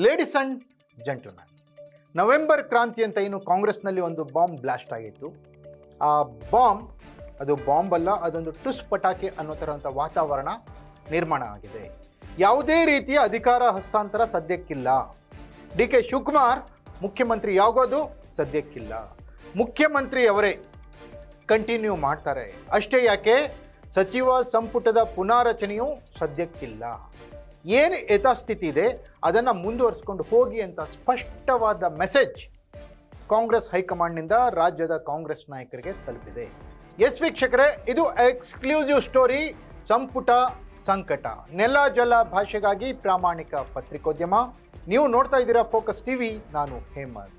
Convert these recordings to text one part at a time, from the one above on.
Ladies and gentleman November ಕ್ರಾಂತಿ ಅಂತ ಏನು ಕಾಂಗ್ರೆಸ್ನಲ್ಲಿ ಒಂದು ಬಾಂಬ್ ಬ್ಲಾಸ್ಟ್ ಆಗಿತ್ತು. ಆ ಬಾಂಬ್ ಅದು ಬಾಂಬ್ ಅಲ್ಲ, ಅದೊಂದು ಟುಸ್ ಪಟಾಕಿ ಅನ್ನೋ ಥರಂಥ ವಾತಾವರಣ ನಿರ್ಮಾಣ ಆಗಿದೆ. ಯಾವುದೇ ರೀತಿಯ ಅಧಿಕಾರ ಹಸ್ತಾಂತರ ಸದ್ಯಕ್ಕಿಲ್ಲ. ಡಿ ಕೆ ಶಿವಕುಮಾರ್ ಮುಖ್ಯಮಂತ್ರಿ ಯಾವಾಗೋದು ಸದ್ಯಕ್ಕಿಲ್ಲ. ಮುಖ್ಯಮಂತ್ರಿಯವರೇ ಕಂಟಿನ್ಯೂ ಮಾಡ್ತಾರೆ. ಅಷ್ಟೇ ಯಾಕೆ? ಸಚಿವ ಸಂಪುಟದ ಪುನಾರಚನೆಯು ಸದ್ಯಕ್ಕಿಲ್ಲ. ಏನು ಯಥಾಸ್ಥಿತಿ ಇದೆ, ಅದನ್ನು ಮುಂದುವರಿಸ್ಕೊಂಡು ಹೋಗಿ ಅಂತ ಸ್ಪಷ್ಟವಾದ ಮೆಸೇಜ್ ಕಾಂಗ್ರೆಸ್ ಹೈಕಮಾಂಡ್ನಿಂದ ರಾಜ್ಯದ ಕಾಂಗ್ರೆಸ್ ನಾಯಕರಿಗೆ ತಲುಪಿದೆ. ಎಸ್ ವೀಕ್ಷಕರೇ, ಇದು ಎಕ್ಸ್ಕ್ಲೂಸಿವ್ ಸ್ಟೋರಿ ಸಂಪುಟ ಸಂಕಟ. ನೆಲ ಜಲ ಭಾಷೆಗಾಗಿ ಪ್ರಾಮಾಣಿಕ ಪತ್ರಿಕೋದ್ಯಮ. ನೀವು ನೋಡ್ತಾ ಇದ್ದೀರಾ ಫೋಕಸ್ ಟಿವಿ ನಾನು ಹೇಮಂತ್.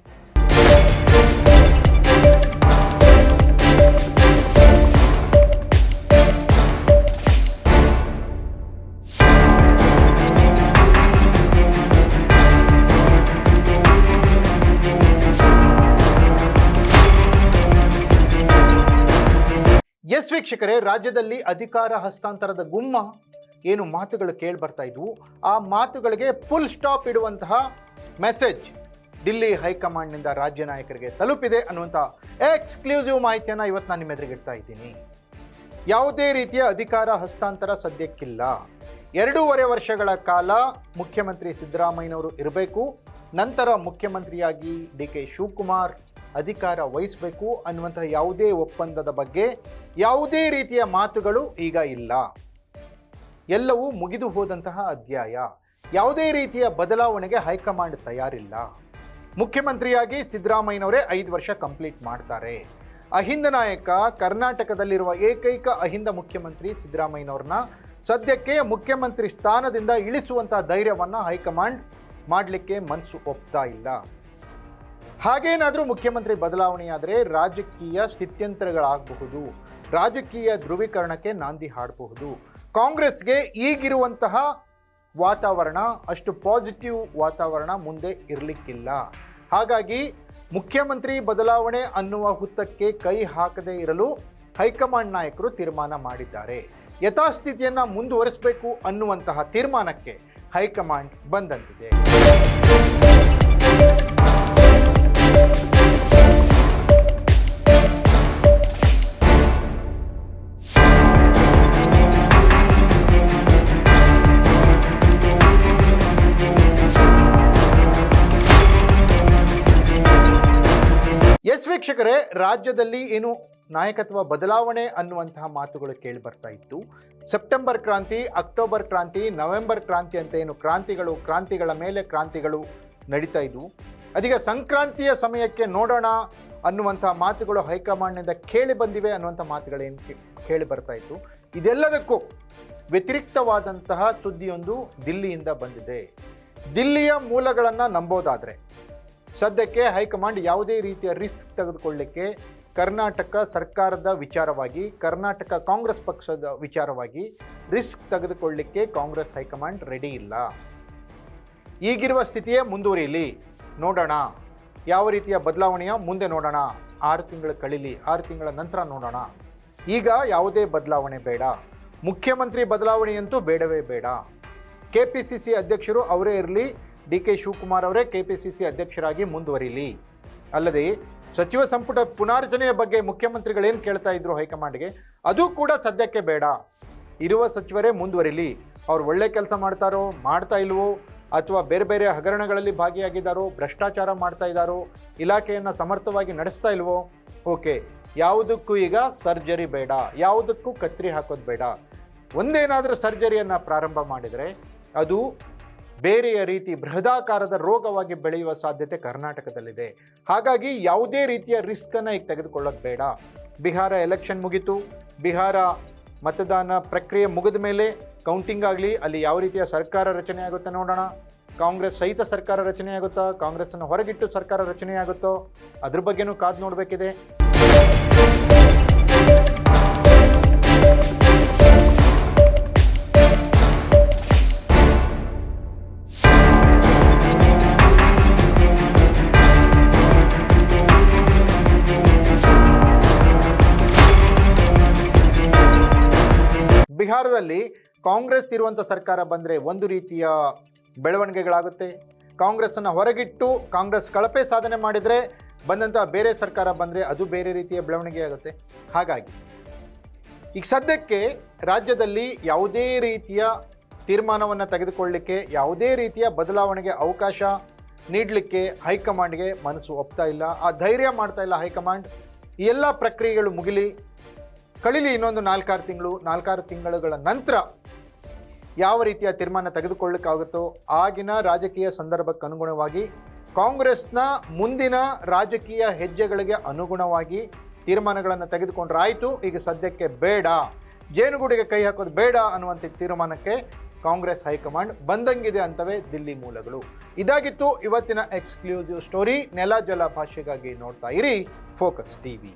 ಎಸ್ ವೀಕ್ಷಕರೇ, ರಾಜ್ಯದಲ್ಲಿ ಅಧಿಕಾರ ಹಸ್ತಾಂತರದ ಗುಮ್ಮ ಏನು ಮಾತುಗಳು ಕೇಳಿ ಬರ್ತಾ ಇದ್ವು. ಆ ಮಾತುಗಳಿಗೆ ಫುಲ್ ಸ್ಟಾಪ್ ಇಡುವಂತಹ ಮೆಸೇಜ್ ದಿಲ್ಲಿ ಹೈಕಮಾಂಡ್ನಿಂದ ರಾಜ್ಯ ನಾಯಕರಿಗೆ ತಲುಪಿದೆ ಅನ್ನುವಂಥ ಎಕ್ಸ್ಕ್ಲೂಸಿವ್ ಮಾಹಿತಿಯನ್ನು ಇವತ್ತು ನಾನು ನಿಮ್ಮ ಎದುರಿಗೆ ಇಡ್ತಾ ಇದ್ದೀನಿ. ಯಾವುದೇ ರೀತಿಯ ಅಧಿಕಾರ ಹಸ್ತಾಂತರ ಸದ್ಯಕ್ಕಿಲ್ಲ. ಎರಡೂವರೆ ವರ್ಷಗಳ ಕಾಲ ಮುಖ್ಯಮಂತ್ರಿ ಸಿದ್ದರಾಮಯ್ಯನವರು ಇರಬೇಕು. ನಂತರ ಮುಖ್ಯಮಂತ್ರಿಯಾಗಿ ಡಿ ಕೆ ಶಿವಕುಮಾರ್ ಅಧಿಕಾರ ವಹಿಸಬೇಕು ಅನ್ನುವಂತಹ ಯಾವುದೇ ಒಪ್ಪಂದದ ಬಗ್ಗೆ ಯಾವುದೇ ರೀತಿಯ ಮಾತುಗಳು ಈಗ ಇಲ್ಲ. ಎಲ್ಲವೂ ಮುಗಿದು ಹೋದಂತಹ ಅಧ್ಯಾಯ. ಯಾವುದೇ ರೀತಿಯ ಬದಲಾವಣೆಗೆ ಹೈಕಮಾಂಡ್ ತಯಾರಿಲ್ಲ. ಮುಖ್ಯಮಂತ್ರಿಯಾಗಿ ಸಿದ್ದರಾಮಯ್ಯನವರೇ ಐದು ವರ್ಷ ಕಂಪ್ಲೀಟ್ ಮಾಡ್ತಾರೆ. ಅಹಿಂದ ನಾಯಕ, ಕರ್ನಾಟಕದಲ್ಲಿರುವ ಏಕೈಕ ಅಹಿಂದ ಮುಖ್ಯಮಂತ್ರಿ ಸಿದ್ದರಾಮಯ್ಯನವ್ರನ್ನ ಸದ್ಯಕ್ಕೆ ಮುಖ್ಯಮಂತ್ರಿ ಸ್ಥಾನದಿಂದ ಇಳಿಸುವಂತಹ ಧೈರ್ಯವನ್ನು ಹೈಕಮಾಂಡ್ ಮಾಡಲಿಕ್ಕೆ ಮನಸ್ಸು ಒಪ್ತಾ ಇಲ್ಲ. ಹಾಗೇನಾದರೂ ಮುಖ್ಯಮಂತ್ರಿ ಬದಲಾವಣೆಯಾದರೆ ರಾಜಕೀಯ ಸ್ಥಿತ್ಯಂತರಗಳಾಗಬಹುದು. ರಾಜಕೀಯ ಧ್ರುವೀಕರಣಕ್ಕೆ ನಾಂದಿ ಹಾಡಬಹುದು. ಕಾಂಗ್ರೆಸ್ಗೆ ಈಗಿರುವಂತಹ ವಾತಾವರಣ ಅಷ್ಟು ಪಾಸಿಟಿವ್ ವಾತಾವರಣ ಮುಂದೆ ಇರಲಿಕ್ಕಿಲ್ಲ. ಹಾಗಾಗಿ ಮುಖ್ಯಮಂತ್ರಿ ಬದಲಾವಣೆ ಅನ್ನುವ ಹುತ್ತಕ್ಕೆ ಕೈ ಹಾಕದೇ ಇರಲು ಹೈಕಮಾಂಡ್ ನಾಯಕರು ತೀರ್ಮಾನ ಮಾಡಿದ್ದಾರೆ. ಯಥಾಸ್ಥಿತಿಯನ್ನು ಮುಂದುವರಿಸಬೇಕು ಅನ್ನುವಂತಹ ತೀರ್ಮಾನಕ್ಕೆ ಹೈಕಮಾಂಡ್ ಬಂದಂತಿದೆ. ವೀಕ್ಷಕರೇ ರಾಜ್ಯದಲ್ಲಿ ಏನು ನಾಯಕತ್ವ ಬದಲಾವಣೆ ಅನ್ನುವಂತಹ ಮಾತುಗಳು ಕೇಳಿ ಬರ್ತಾ ಇತ್ತು. ಸೆಪ್ಟೆಂಬರ್ ಕ್ರಾಂತಿ, ಅಕ್ಟೋಬರ್ ಕ್ರಾಂತಿ, ನವೆಂಬರ್ ಕ್ರಾಂತಿ ಅಂತ ಏನು ಕ್ರಾಂತಿಗಳು, ಕ್ರಾಂತಿಗಳ ಮೇಲೆ ಕ್ರಾಂತಿಗಳು ನಡೀತಾ ಇದ್ವು. ಅದೀಗ ಸಂಕ್ರಾಂತಿಯ ಸಮಯಕ್ಕೆ ನೋಡೋಣ ಅನ್ನುವಂಥ ಮಾತುಗಳು ಹೈಕಮಾಂಡ್ನಿಂದ ಕೇಳಿ ಬಂದಿವೆ ಅನ್ನುವಂಥ ಮಾತುಗಳೇನು ಕೇಳಿ ಬರ್ತಾ ಇತ್ತು. ಇದೆಲ್ಲದಕ್ಕೂ ವ್ಯತಿರಿಕ್ತವಾದಂತಹ ಸುದ್ದಿಯೊಂದು ದಿಲ್ಲಿಯಿಂದ ಬಂದಿದೆ. ದಿಲ್ಲಿಯ ಮೂಲಗಳನ್ನು ನಂಬೋದಾದರೆ ಸದ್ಯಕ್ಕೆ ಹೈಕಮಾಂಡ್ ಯಾವುದೇ ರೀತಿಯ ರಿಸ್ಕ್ ತೆಗೆದುಕೊಳ್ಳಿಕ್ಕೆ ಕರ್ನಾಟಕ ಸರ್ಕಾರದ ವಿಚಾರವಾಗಿ, ಕರ್ನಾಟಕ ಕಾಂಗ್ರೆಸ್ ಪಕ್ಷದ ವಿಚಾರವಾಗಿ ರಿಸ್ಕ್ ತೆಗೆದುಕೊಳ್ಳಿಕ್ಕೆ ಕಾಂಗ್ರೆಸ್ ಹೈಕಮಾಂಡ್ ರೆಡಿ ಇಲ್ಲ. ಈಗಿರುವ ಸ್ಥಿತಿಯೇ ಮುಂದುವರಿಯಲಿ ನೋಡೋಣ. ಯಾವ ರೀತಿಯ ಬದಲಾವಣೆಯ ಮುಂದೆ ನೋಡೋಣ. ಆರು ತಿಂಗಳು ಕಳೀಲಿ, ಆರು ತಿಂಗಳ ನಂತರ ನೋಡೋಣ. ಈಗ ಯಾವುದೇ ಬದಲಾವಣೆ ಬೇಡ. ಮುಖ್ಯಮಂತ್ರಿ ಬದಲಾವಣೆಯಂತೂ ಬೇಡವೇ ಬೇಡ. ಕೆ ಪಿ ಸಿ ಸಿ ಅಧ್ಯಕ್ಷರು ಅವರೇ ಇರಲಿ ಡಿ ಕೆ ಶಿವಕುಮಾರ್ ಅವರೇ ಕೆ ಪಿ ಸಿ ಸಿ ಅಧ್ಯಕ್ಷರಾಗಿ ಮುಂದುವರಿಲಿ. ಅಲ್ಲದೆ ಸಚಿವ ಸಂಪುಟ ಪುನಾರಚನೆಯ ಬಗ್ಗೆ ಮುಖ್ಯಮಂತ್ರಿಗಳೇನು ಕೇಳ್ತಾ ಇದ್ರು ಹೈಕಮಾಂಡ್ಗೆ? ಅದು ಕೂಡ ಸದ್ಯಕ್ಕೆ ಬೇಡ. ಇರುವ ಸಚಿವರೇ ಮುಂದುವರಿಲಿ. ಅವ್ರು ಒಳ್ಳೆ ಕೆಲಸ ಮಾಡ್ತಾರೋ, ಮಾಡ್ತಾ ಇಲ್ವೋ, ಅಥವಾ ಬೇರೆ ಬೇರೆ ಹಗರಣಗಳಲ್ಲಿ ಭಾಗಿಯಾಗಿದ್ದಾರೋ, ಭ್ರಷ್ಟಾಚಾರ ಮಾಡ್ತಾ ಇದ್ದಾರೋ, ಇಲಾಖೆಯನ್ನು ಸಮರ್ಥವಾಗಿ ನಡೆಸ್ತಾ ಇಲ್ವೋ? ಓಕೆ, ಯಾವುದಕ್ಕೂ ಈಗ ಸರ್ಜರಿ ಬೇಡ. ಯಾವುದಕ್ಕೂ ಕತ್ತರಿ ಹಾಕೋದು ಬೇಡ. ಒಂದೇನಾದರೂ ಸರ್ಜರಿಯನ್ನು ಪ್ರಾರಂಭ ಮಾಡಿದರೆ ಅದು ಬೇರೆಯ ರೀತಿ ಬೃಹದಾಕಾರದ ರೋಗವಾಗಿ ಬೆಳೆಯುವ ಸಾಧ್ಯತೆ ಕರ್ನಾಟಕದಲ್ಲಿದೆ. ಹಾಗಾಗಿ ಯಾವುದೇ ರೀತಿಯ ರಿಸ್ಕನ್ನು ಈಗ ತೆಗೆದುಕೊಳ್ಳೋದು ಬೇಡ. ಬಿಹಾರ ಎಲೆಕ್ಷನ್ ಮುಗಿತು. ಬಿಹಾರ ಮತದಾನ ಪ್ರಕ್ರಿಯೆ ಮುಗಿದ ಮೇಲೆ ಕೌಂಟಿಂಗ್ ಆಗಲಿ, ಅಲ್ಲಿ ಯಾವ ರೀತಿಯ ಸರ್ಕಾರ ರಚನೆ ಆಗುತ್ತೆ ನೋಡೋಣ. ಕಾಂಗ್ರೆಸ್ ಸಹಿತ ಸರ್ಕಾರ ರಚನೆ ಆಗುತ್ತಾ ಕಾಂಗ್ರೆಸ್ಸನ್ನು ಹೊರಗಿಟ್ಟು ಸರ್ಕಾರ ರಚನೆ ಆಗುತ್ತೋ, ಅದ್ರ ಬಗ್ಗೆನೂ ಕಾದು ನೋಡಬೇಕಿದೆ. ಬಿಹಾರದಲ್ಲಿ ಕಾಂಗ್ರೆಸ್ ಇರುವಂಥ ಸರ್ಕಾರ ಬಂದರೆ ಒಂದು ರೀತಿಯ ಬೆಳವಣಿಗೆಗಳಾಗುತ್ತೆ. ಕಾಂಗ್ರೆಸ್ಸನ್ನು ಹೊರಗಿಟ್ಟು ಕಾಂಗ್ರೆಸ್ ಕಳಪೆ ಸಾಧನೆ ಮಾಡಿದರೆ ಬಂದಂಥ ಬೇರೆ ಸರ್ಕಾರ ಬಂದರೆ ಅದು ಬೇರೆ ರೀತಿಯ ಬೆಳವಣಿಗೆ ಆಗುತ್ತೆ. ಹಾಗಾಗಿ ಈಗ ಸದ್ಯಕ್ಕೆ ರಾಜ್ಯದಲ್ಲಿ ಯಾವುದೇ ರೀತಿಯ ತೀರ್ಮಾನವನ್ನು ತೆಗೆದುಕೊಳ್ಳಲಿಕ್ಕೆ ಯಾವುದೇ ರೀತಿಯ ಬದಲಾವಣೆಗೆ ಅವಕಾಶ ನೀಡಲಿಕ್ಕೆ ಹೈಕಮಾಂಡ್ಗೆ ಮನಸ್ಸು ಒಪ್ತಾ ಇಲ್ಲ. ಆ ಧೈರ್ಯ ಮಾಡ್ತಾ ಇಲ್ಲ ಹೈಕಮಾಂಡ್. ಈ ಎಲ್ಲ ಪ್ರಕ್ರಿಯೆಗಳು ಮುಗಿಲಿ. ಕಳಿಲಿ ಇನ್ನೊಂದು ನಾಲ್ಕಾರು ತಿಂಗಳು, ನಾಲ್ಕಾರು ತಿಂಗಳುಗಳ ನಂತರ ಯಾವ ರೀತಿಯ ತೀರ್ಮಾನ ತೆಗೆದುಕೊಳ್ಳಿಕ್ಕಾಗುತ್ತೋ ಆಗಿನ ರಾಜಕೀಯ ಸಂದರ್ಭಕ್ಕೆ ಅನುಗುಣವಾಗಿ ಕಾಂಗ್ರೆಸ್ನ ಮುಂದಿನ ರಾಜಕೀಯ ಹೆಜ್ಜೆಗಳಿಗೆ ಅನುಗುಣವಾಗಿ ತೀರ್ಮಾನಗಳನ್ನು ತೆಗೆದುಕೊಂಡ್ರೆ ಆಯಿತು ಈಗ ಸದ್ಯಕ್ಕೆ ಬೇಡ. ಜೇನುಗೂಡಿಗೆ ಕೈ ಹಾಕೋದು ಬೇಡ ಅನ್ನುವಂಥ ತೀರ್ಮಾನಕ್ಕೆ ಕಾಂಗ್ರೆಸ್ ಹೈಕಮಾಂಡ್ ಬಂದಂಗಿದೆ ಅಂತವೇ ದಿಲ್ಲಿ ಮೂಲಗಳು. ಇದಾಗಿತ್ತು ಇವತ್ತಿನ ಎಕ್ಸ್ಕ್ಲೂಸಿವ್ ಸ್ಟೋರಿ. ನೆಲ ಜಲ ಭಾಷೆಗಾಗಿ ನೋಡ್ತಾ ಇರಿ ಫೋಕಸ್ ಟಿವಿ.